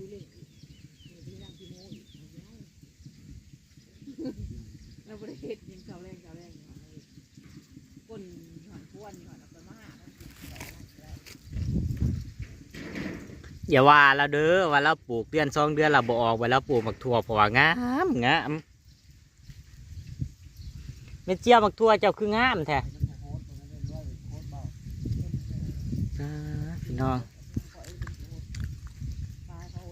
คุยเล่นมีที่นั่งที่โม้อีกเราบริเวณยิงเสาแรงเสาแรงอยู่เลยก้นหอนพ้วนหอนอาไปมาอย่าว่าเราเด้อว่าเราปลูกเดือนสองเดือนเราบ่ออกว่าเราปลูกมักทั่วเพราะว่างามงามเม็ดเจียวมักทั่วเจ้าคืองามแท้พี่น้อง ตายเขา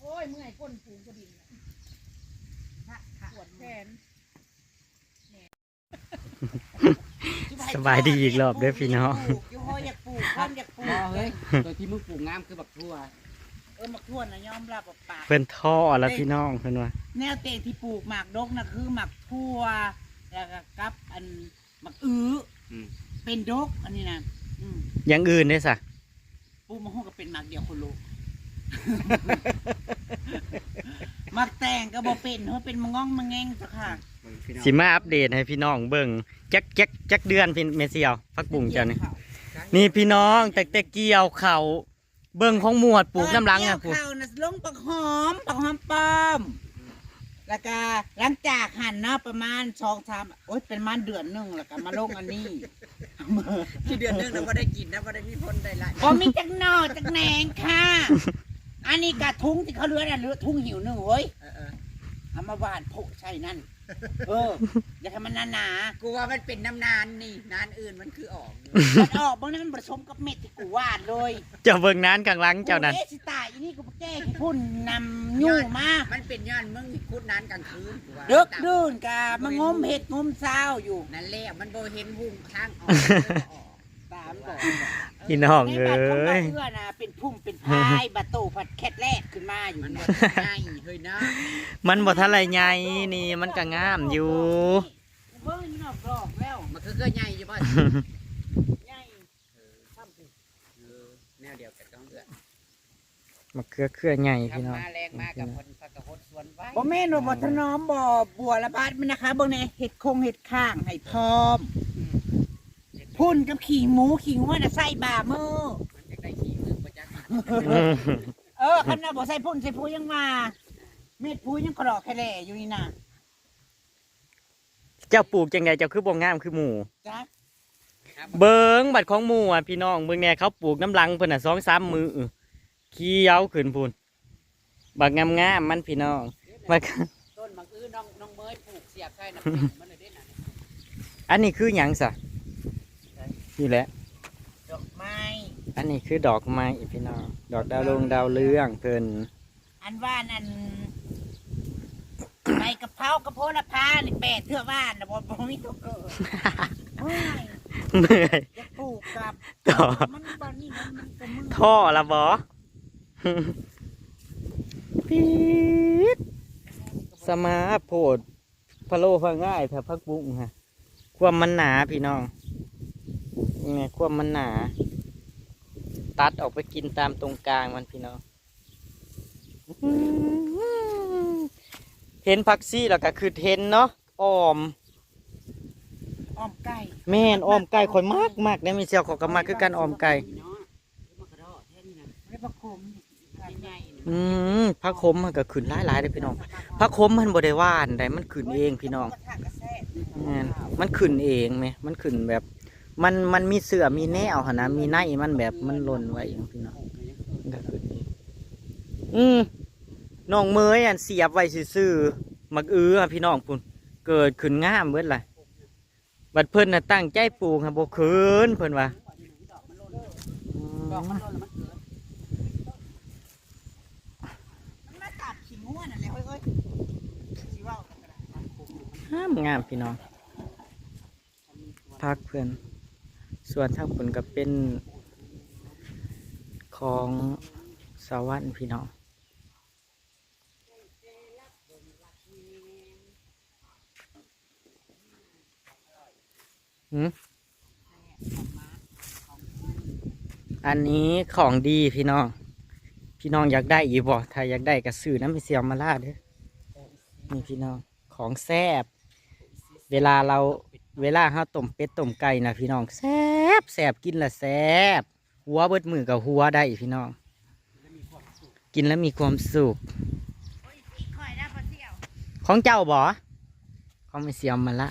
โอ้ย เมื่อยก้นผูกกระดิ่งปวดแขนสบายดีอีกรอบเด้อพี่น้องปลูกอยู่ห้อยอยากปลูกความอยากปลูพกอเฮ้ยตัวที่มึงปลูกงามคือบักทั่วเออมักทวนนะยอมรับว่าปาก เพิ่นท่อแล้วพี่น้องเพิ่นว่าแนวเตะที่ปลูกหมากดกนะคือหมากทั่วแล้วก็กับอันหมากอื้ออมเป็นดกอันนี้นะอืมอย่างอื่นได้สะ ปลูกมะฮุ่งก็เป็นหมากเดียวคนลูกห มักแต่งก็บ่เป็นเพราะเป็นมะง่องมะแงงจ้ะค่ะสิมาอัปเดตให้พี่น้องเบิ่งจักจักจักเดือนพี่เมเซียวพักบุ้งเจ้านี่นี่พี่น้องแต่แต่เกี่ยวเขาเบิ่งของหมวดปลูกน้ำหลังอะอะปลูกข้าวนะลงปักหอมปักหอมป้อมแล้วก็หลังจากหั่นเนาะประมาณสองสามโอ๊ยเป็นประมาณเดือนหนึงแล้วก็มาลงอันนี้ที่เดือนนึงเราไม่ได้กินนะไม่ได้มีพ้นได้ละพอมีจักหนอจักแหนงค่ะ อันนี้กะทุงที่เขาเลือน่ะเลือทุ่งหิวหนึ่งเว้ยเออเออเอามาหวานโผใช่นั่น เอออย่าให้มันหนากูว่ามันเป็นน้ำนานนี่นานอื่นมันคือออกอยู่ๆมันออกบางนั้นมันผสมกับเม็ดที่กูหวานเลยเจ้าเบิ่งนั้นกลางหลังเจ้านั้นกูเอ๊ะสิตายอีนี่กูไปแก้ขี้พุ่นนำยู่มา มันเป็นย้อนมึงคุดนานกลางคืนกูว่าเดึกดื่นกะมางมเห็ดงมเศร้าอยู่นั่นแหละมันโบเห็นหุ่งทางออกออกตามบอก พี่น้องในเอ้บัตรของเรายเพื่อนะเป็นพุ่มเป็นพายบัตรโตผัดแคทแรกขึ้นมาอยู่มันนะบ่ง่ายเฮ้ยนะมันบ่ทันไรใหญ่นี่มันก็งามอยู่ เบิ้งนอกรอบแล้วมันคือเกลือใหญ่อยู่ป่ะใหญ่เออแนวเดียวกันต้องเลือกมะเขือเครือใหญ่พี่น้องทำมาแรงมากกับคนพักกระหดสวนไว้บ่แม่นว่าบ่ถนอมบ่บัวละบาดมันนะคะเบิ่งในเห็ดคงเห็ดข้างให้พร้อม พุ่นกับขี่หมูขี่งัวน่ะใส่บ่ามือ มันจะได้ขี่มึงประจักษ์อืมเออคันน่ะบ่ใส่พุ่นใส่ผู้ยังมา เม็ดผู้ยังกรอกแค่แหล่อยู่นี่น่ะเจ้าปลูกจังไดเจ้าคือบ่งามคือหมู่ จ้ะเบิงบัดของหมู่อะพี่น้องเบิ่งแหน่เขาปลูกน้ำหลังเพิ่นน่ะสองสามมือเขียวขึ้นพูนบักงามๆมันพี่น้องบักต้นมังอื้อน้องน้องเมยปลูกเสียบใช่น้ำพริกมันเลยได้น่ะอันนี้คือหยังซะ นี่แหละ ดอกไม้ อันนี้คือดอกไม้พี่น้อง ดอกดาวลงดาวเรืองเพิ่นอันว่านั่นใบกะเพรากระโพดละพานี่แปดเทื่อว่านน่ะบ่บ่มีตัวเกิดโอ้ยเมื่อยอยากปลูกกับ ต่อมันบ่นี่มันมันก็มือท่อละบอ ปี๊ดสมาโพดพะโลพะง่ายแถวพักบุ้งฮะ ความมันหนาพี่น้อง นี่ความมันหนา ตัดออกไปกินตามตรงกลางมันพี่น้องอื้อหือเห็นพักซี่แล้วก็คือเห็นเนาะออม อ้อมไก่แม่นออมไก่ข่อยมากมากเนี่ยมีเสียวเขอยก็มากคือกันออมไก่เนาะมันกระโดดแท่นี้นะไม่ประคมใหญ่ๆนี่อืมพักคมมันก็ขึ้นหลายหลายๆเลยพี่น้องพักคมมันบ่ได้ว่านใดมันขึ้นเองพี่น้องกระทะกระแซ่แม่นมันขึ้นเองไหมมันขึ้นแบบ มันมันมีเสือมีแนวหนนะมีในมันแบบมันหล่นไว้อย่างพี่น้องก็ขึ้นเองอืมน้องเมยอันเสียบไว้ซื่อๆมักอื้อพี่น้องพุ่นเกิดขึ้นง่ามเบิดล่ะบัดเพิ่นน่ะตั้งใจปลูกค่ะบ่คืนเพิ่นว่าอืดอกมันโดนแล้วมันเกิดนมาตัดผีง่วนนั่นแหละเฮ้ยเฮ้ยห้ากันก็ได้งามงามพี่น้องพักเพื่อน ส่วนทางผลก็เป็นของสวรรค์พี่น้องหืมอันนี้ของดีพี่น้อง พี่น้องอยากได้อีบ่ถ้าอยากได้ก็ซื้อน้ำไปเสียมาลาดเด้อนี่พี่น้องของแซ่บเวลาเรา เวลาเราต้มเป็ดต้มไก่นะพี่น้องแซ่บแซ่บกินละแซ่บหัวเบิดมือกับหัวได้พี่น้อง กินแล้วมีความสุขโอ้ยอีกข่อยนะพอเที่ยวของเจ้าบ่ของไม่เสียมมาละ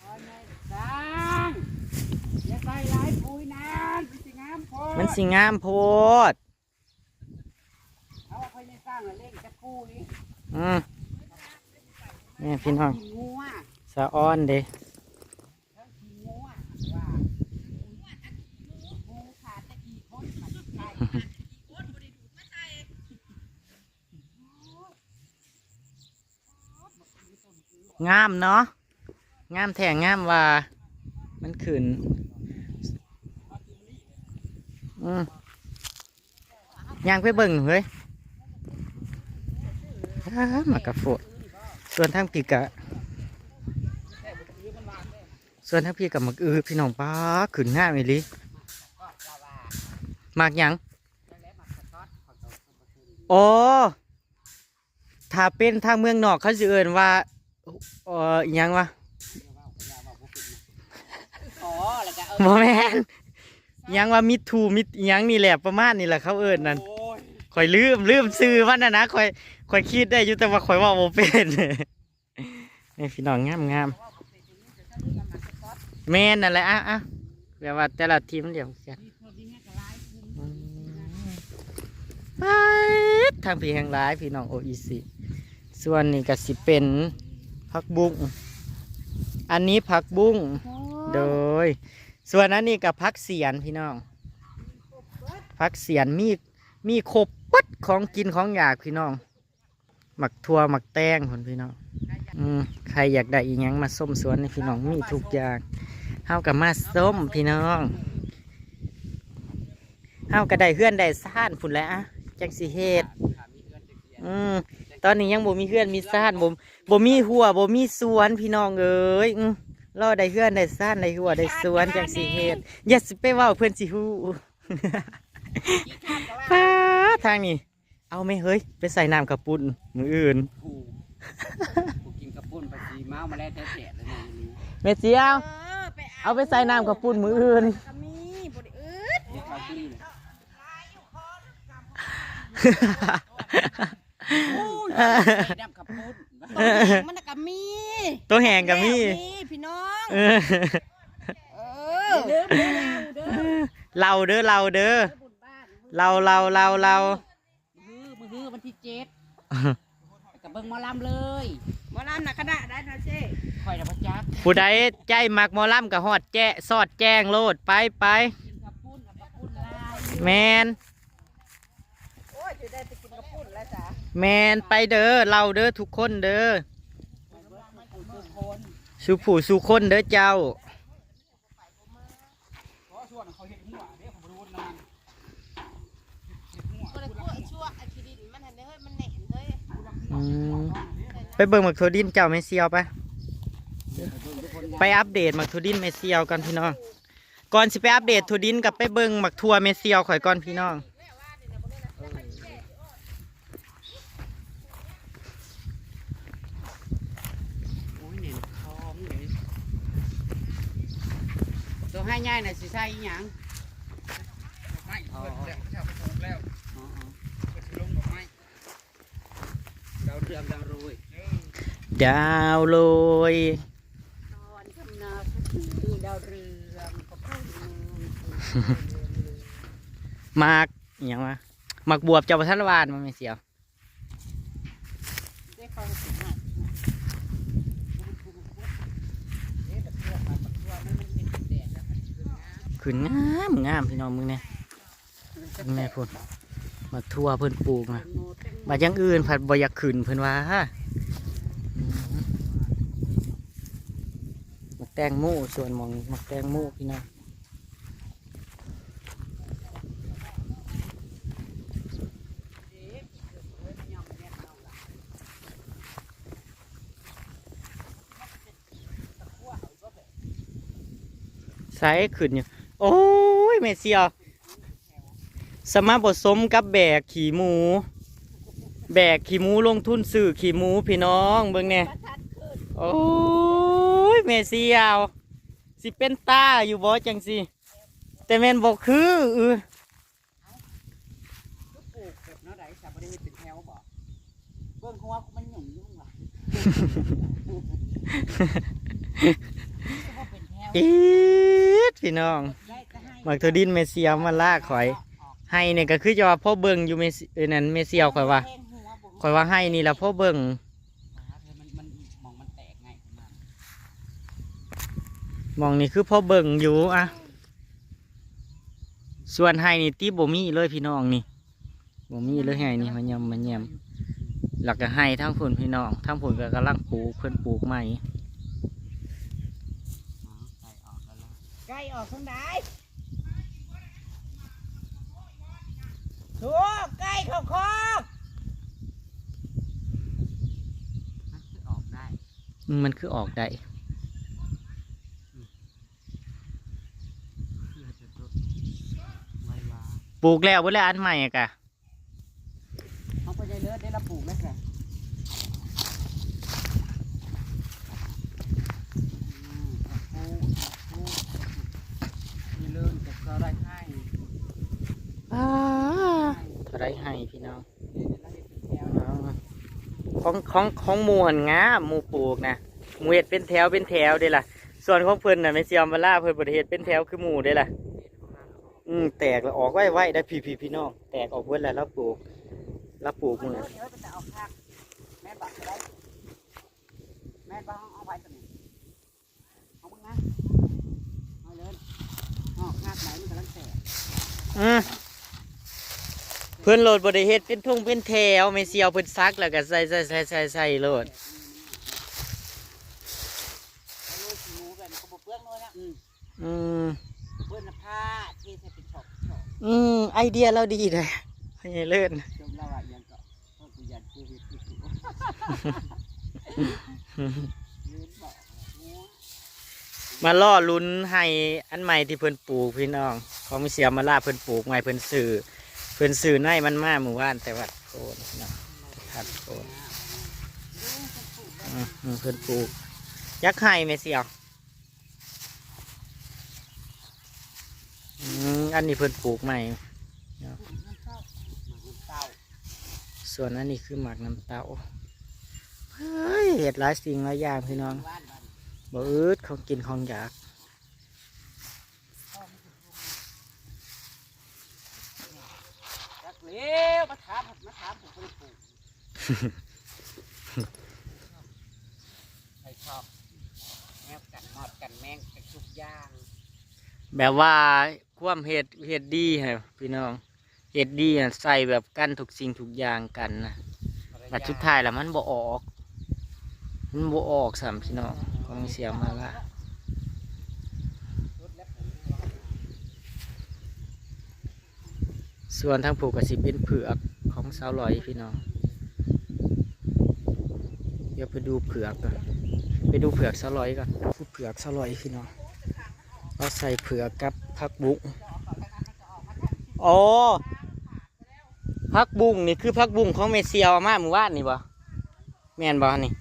โอ้ยแม่ดังอย่าใส่หลายปุ๋ยนานมันสิงามพอมันสิงามโพดเอาค่อยไม่สร้างเลยเล่นจะกู้นี่อืม นี่พี่น้องสะอ้อนเด้งามเนาะงามแท้งงามว่า มันขึ้นอืมยางไปเบิ่งเฮ้ยมากระโฟด ส่วนทางพี่กะ ส่วนทางพี่กับมักอือพี่น้องป้าขึ้นง่ามอีหลิมากหยังโอ้ถ้าเป็นทางเมืองนอกเขาจะเอ่นว่าเอออิหยังวะอ๋อแล้วก็เออโมแมนอิหยังว่ามิดทูมิดอิหยังนี่แหละประมาณนี่แหละเขาเอิญนั่นโอ้ยคอยลืมลืมซื้อมันนะนะคอย คอยคิดได้อยู่แต่ว่าคอยว่าโมเป็นนี่พี่น้องงามงามแม่นนั่นแหละอะอะแบบว่าแต่ละทีมเดียวกันอืมไปทางพี่แห่งร้ายพี่น้องโออีซีส่วนนี้ก็สิเป็นผักบุ้งอันนี้ผักบุ้งโดย ส่วนอันนี้กับพักเสียนพี่น้องพักเสียนมีมีครบปัดของกินของอยากพี่น้อง หมักทั่วหมักแตงคนพี่น้องอืมใครอยากได้อีหยังมาส้มสวนในพี่น้องมีทุกอย่างเฮากับมาส้มพี่น้องเฮาก็ได้เฮือนได้ซ่านพุ่นแหล้วจักสิเฮ็ดอืมตอนนี้ยังบ่มีเฮือนมีซ่านบ่บ่มีหัวบ่มีสวนพี่น้องเอ้ยอืมรอได้เฮือนได้ซ่านได้หัวได้สวนจังสิเฮ็ดอย่าสิไปเว้าเพิ่นสิฮู้ ป้าทางนี้ เอาไหมเฮ้ย ไปใส่น้ำกระปุ่นมืออื่นกูกูกินกระปุ้นไปสีเมามาแล้วแท้ๆเลยนี่เมเจียวเออไปเอาไปใส่น้ำกระปุ่นมืออื่นก็มีบ่ได้อึดเฮ็ดข้าวที่นี่โอ้ยใส่น้ำกระปุ้นตัวเองมันน่ะก็มีตัวแหงกับมี่แล้วพี่น้องเออเออเด้อเด้อเด้อเราเด้อเราเด้อบุญบ้านเราเราเราเรา มือมือฮือวันที่เจ็ดกับเบิ่งหมอลำเลยหมอลำน่ะคณะได้นะเจ้คอยนะพระจักผู้ใดใจมักหมอลำกับฮอดแจ้สอดแจ้งโลดไปไปกินกับปุ้นกับกับปุ้นลายแมนโอ้ยจะได้ไปกินกับปุ้นแล้วจ้ะแมนไปเด้อเราเด้อทุกคนเด้อทุกคนสู่ผู้สู่คนเด้อเจ้า ก็เลยกลัวชั่วไอ้ขี้ดินมันเห็นเฮ้ยมันแหน่นเฮ้ย อืม ไปเบิ่งหมักถั่วดินเจ้าไม่เซียวไป ไปอัปเดตหมักถั่วดินไม่เซียวกันพี่น้อง ก่อนสิไปอัปเดตถั่วดินกับไปเบิ่งหมักถั่วไม่เซียวข่อยก่อนพี่น้องตัวให้ง่ายน่ะสิใส่อีหยังไม่เพิ่นแล้วเจ้าไปถูกแล้วอ๋อๆเพิ่นสิลงดอกไม้ดาว เรืองดาวโรยดาวโรยตอนทำนาสักทีดาวเรืองกับพ่อเมืองมากอย่างวะหมักบวบเจ้าประทันวานมันไม่เซียวได้ฟังเสียขึ้นงามงามพี่น้องมึงเนี่ยมึงแม่พูดมักทั่วเพิ่อนปลูกนะ มาอย่างอื่นผัดบ่อยากขึ้นเพิ่นว่าอืมหมักแตงโมส่วนมองมักแตงโมพี่น้องใส่ขึ้นอยู่ โอ้ยเมเซียสมาบทสมกับแบกขี่หมู แบกขี่มูลงทุนสื่อขี่มูพี่น้องเบิ่งเนี่ยโอ้ยเมเสียวสิเป็นตาอยู่บ่จังสิแต่แมนบอกคืออปลูกเก็บเนาะได้สับบริเวณเป็นแถวบ่เบิ่งหัวมันหยุ่งยุ่งว่ะอีดพี่น้องหมักตัวดินเมเซียมาลากข่อย ให้เนี่ยก็คือจะว่าพ่อเบิ่งอยู่เมเนั่นเมเซียวข่อยว่า แทงหัวบ่ข่อยว่าให้นี่ละพ่อเบิ่งมันมันมองมันแตกไงขึ้นมาหมองนี่คือพ่อเบิ่งอยู่อะส่วนให้นี่ตีบ่มีเลยพี่น้องนี่บ่มีเลยให้นี่มันยำมันแยมหลักก็ให้ทั้งผลพี่น้องทั้งผลก็กำลังปลูกเพิ่นปลูกใหม่อ๋อใส่ออกแล้วล่ะใกล้ออกทางใดถูกใกล้เข้าคอก มันคือออกได้ปลูกแล้วบ่แล้วอันใหม่อะกะเขาก็จะเลิศได้ละปลูกแล้วกะเท่าไรให้พี่น้อง ของของของหมูหันงาหมูปลูกนะหมูเห็ดเป็นแถวเป็นแถวเด้ล่ะ ส่วนของเพิ่นน่ะไม่เสียมมาล่าเพิ่นบ่ได้เฮ็ดเป็นแถวคือหมูเด้ล่ะ อืมแตกแล้วออกไว้ไว้ได้พี่พี่พี่น้องแตกออกเบิดแล้วแล้วปลูกแล้วปลูกมือเดี๋ยวเดี๋ยวจะเอาคักแม่บอกอะไรแม่บอกเอาไว้ตรงนี้เอามึงนะเอาเลยอ๋อคักไหนมันกำลังแตกอืม เพิ่นโหลดบ่ได้เฮ็ดเป็นทุ่งเป็นแถวไม่เสียวเพิ่นซักแล้วก็ใส่ใส่ใส่ใส่ใส่โหลดเอาลูกขี้หมูแบบนี้ก็บ่เปลืองเลยนะอืมอืมเปิ้ลน่ะผ้าเทใส่เป็นช็อปช็อปอืมไอเดียเราดีเลยให้เลิศจมละว่าอย่างก็เพราะกูอยากกูเห็ดกูกูยืนบอกหัวมาล่อลุ้นให้อันใหม่ที่เพิ่นปลูกพี่น้องของไม่เสียมาล่าเพิ่นปลูกใหม่เพิ่นซื้อ เพิ่นซื้อในมันมาหมู่บ้านแต่ว่าโคนเนาะทัดโคนอือเพิ่นปลูกยักษ์ไห้แม่เสียวอืมอันนี้เพิ่นปลูกใหม่ส่วนอันนี้คือหมากน้ำเต้าเฮ้ยเห็ดหลายสิ่งหลายอย่างพี่น้องบ้านบ้านบ่อืดของกินของอยาก รักเลี้ย วมาถามมาถามผมบ่ได้ปลูกใครชอบแมวกันมอดกันแมงกันทุกอย่างแบบว่าความเห็ดเห็ดดีฮะพี่น้องเห็ดดีน่ะใส่แบบกันทุกสิ่งทุกอย่างกันนะแต่สุดท้ายแล้วมันบ่ออก มันบ่ออกสามพี่น้องของเสียมาละ ส่วนทางผูกกสิเป็นเผือกของสาวลอยพี่น้องเดี๋ยวไปดูเผือกก่อนไปดูเผือกสาวลอยก่อนดูเผือกสาวลอยพี่น้องเราใส่เผือกกับผักบุ้งอ๋อผักบุ้งนี่คือผักบุ้งของเมเซียวเอามาหมู่บ้านนี่บ่แมนบ่นี่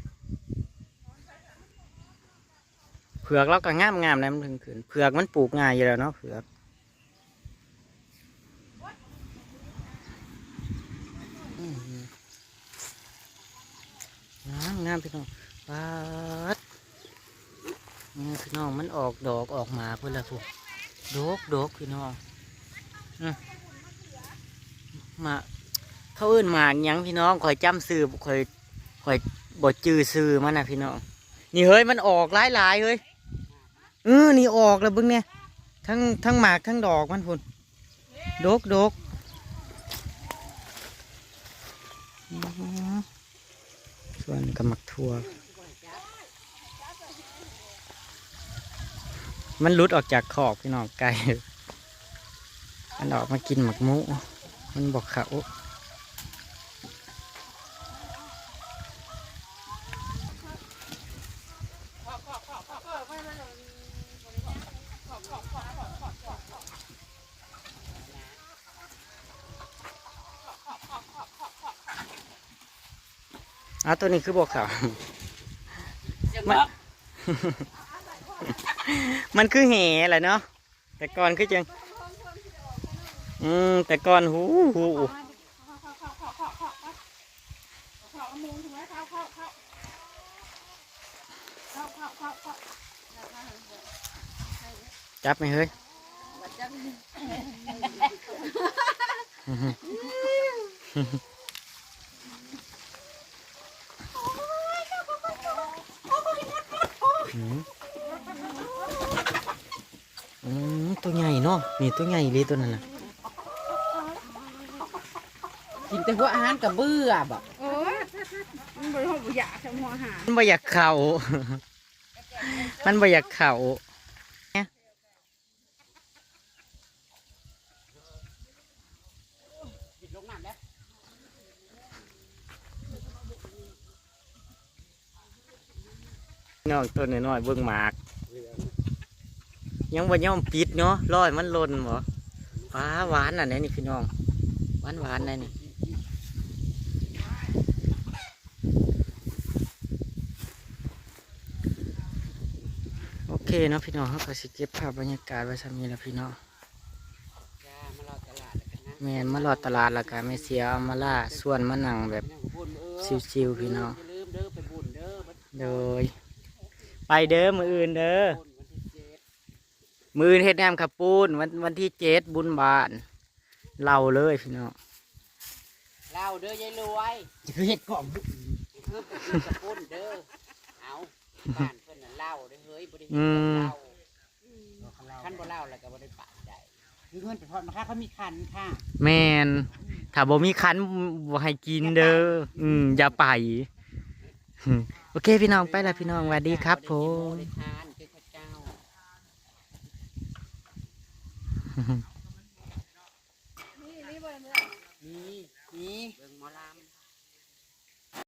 เผือกเราก็งามงามนะมันถึงขึ้นเผือกมันปลูกง่ายอยู่แล้วเนาะเผือก งามพี่น้องปาดนี่พี่น้องมันออกดอกออกมาเพื่อนละพวกดอกดอกพี่น้องอมาเขาเอื้นหมากยังพี่น้องคอยจำซื้อคอยคอยบดจื้อซื้อมันนะพี่น้องนี่เฮ้ยมันออกหลายหลายเฮ้ยเออนี่ออกแล้วเบึงเนี่ยทั้งทั้งหมากทั้งดอกมันพุ่นดอกดอกอื้อหือส่ วนกระมักทั่ว มันรุดออกจากขอบพี่น้องไก่ มันออกมากินหมักมุ มันบอกเขา ตัวนี้คือบอกขาว มัน มันคือแห่แหละเนาะแต่ก่อนคือจังอืมแต่ก่อนหูหูจับไหมเฮ้ยจับ อืมอืมตัวใหญ่เนาะนี่ตัวใหญ่เลยตัวนั้นน่ะกินแต่หัวอาหารกับเบื่อบ่โอ้ยมันบริโภคอยากทำหัวอาหารมันบ่อยากเข่า มันบ่อยากเข่า ปิดลงน้ำแล้ว น้องตัวน้อยๆเบิ่งหมาก ยังบ่ยอมปิดเนาะร้อยมันหล่นบ่ฟ้าหวานอะเนี่ยนี่พี่น้องหวานหวานๆเลยนี่โอเคเนาะพี่น้องเขาก็สิเก็บภาพบรรยากาศไว้สำนี้แล้วพี่น้องจ้ามารอตลาดแล้วกันนะแม่นมารอตลาดแล้วก็แม่เสียเอามาล่าส่วนมานั่งแบบยังบุญเออชิวๆพี่น้องอย่าลืมเด้อไปบุญเด้อบัดโดย ไปเด้อมืออื่นเด้อบุญวันที่เจ็ดมืออื่นเฮ็ดแหนมขับปูนวันวันที่เจ็ดบุญบานเล่าเลยพี่น้องเล่าเด้อยายรวยจะคือเฮ็ดกล่องเพิ่มไปกินกับปุ้นเด้อเอาบ้านเพิ่นน่ะเล่าเด้อเฮ้ยบ่ได้เฮ็ดอืมเล่าคันบ่เล่าแล้วก็บ่ได้ปะได้คือเงินไปทอดมาค่ะเขามีคันค่ะแมนถ้าบ่มีคันบ่ให้กินเด้ออืมอย่าไป โอเคพี่น้องไปละพี่น้องสวัสดีครับผม